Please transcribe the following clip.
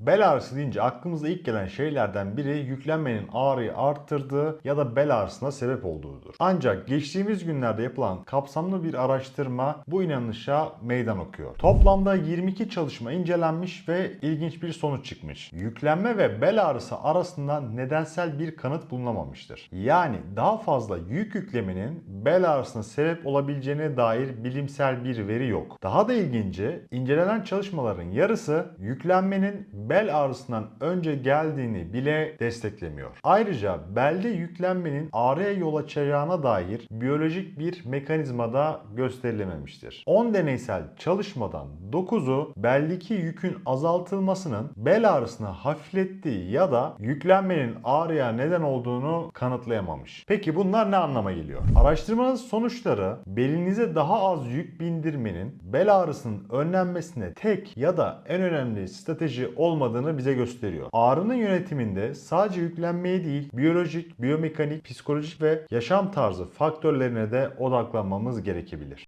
Bel ağrısı deyince aklımıza ilk gelen şeylerden biri yüklenmenin ağrıyı arttırdığı ya da bel ağrısına sebep olduğudur. Ancak geçtiğimiz günlerde yapılan kapsamlı bir araştırma bu inanışa meydan okuyor. Toplamda 22 çalışma incelenmiş ve ilginç bir sonuç çıkmış. Yüklenme ve bel ağrısı arasında nedensel bir kanıt bulunamamıştır. Yani daha fazla yük yüklemenin bel ağrısına sebep olabileceğine dair bilimsel bir veri yok. Daha da ilginci incelenen çalışmaların yarısı yüklenmenin bel ağrısından önce geldiğini bile desteklemiyor. Ayrıca belde yüklenmenin ağrıya yol açacağına dair biyolojik bir mekanizma da gösterilememiştir. 10 deneysel çalışmadan 9'u beldeki yükün azaltılmasının bel ağrısını hafiflettiği ya da yüklenmenin ağrıya neden olduğunu kanıtlayamamış. Peki bunlar ne anlama geliyor? Araştırmanın sonuçları belinize daha az yük bindirmenin bel ağrısının önlenmesine tek ya da en önemli strateji olmadığını bize gösteriyor. Ağrının yönetiminde sadece yüklenmeye değil, biyolojik, biyomekanik, psikolojik ve yaşam tarzı faktörlerine de odaklanmamız gerekebilir.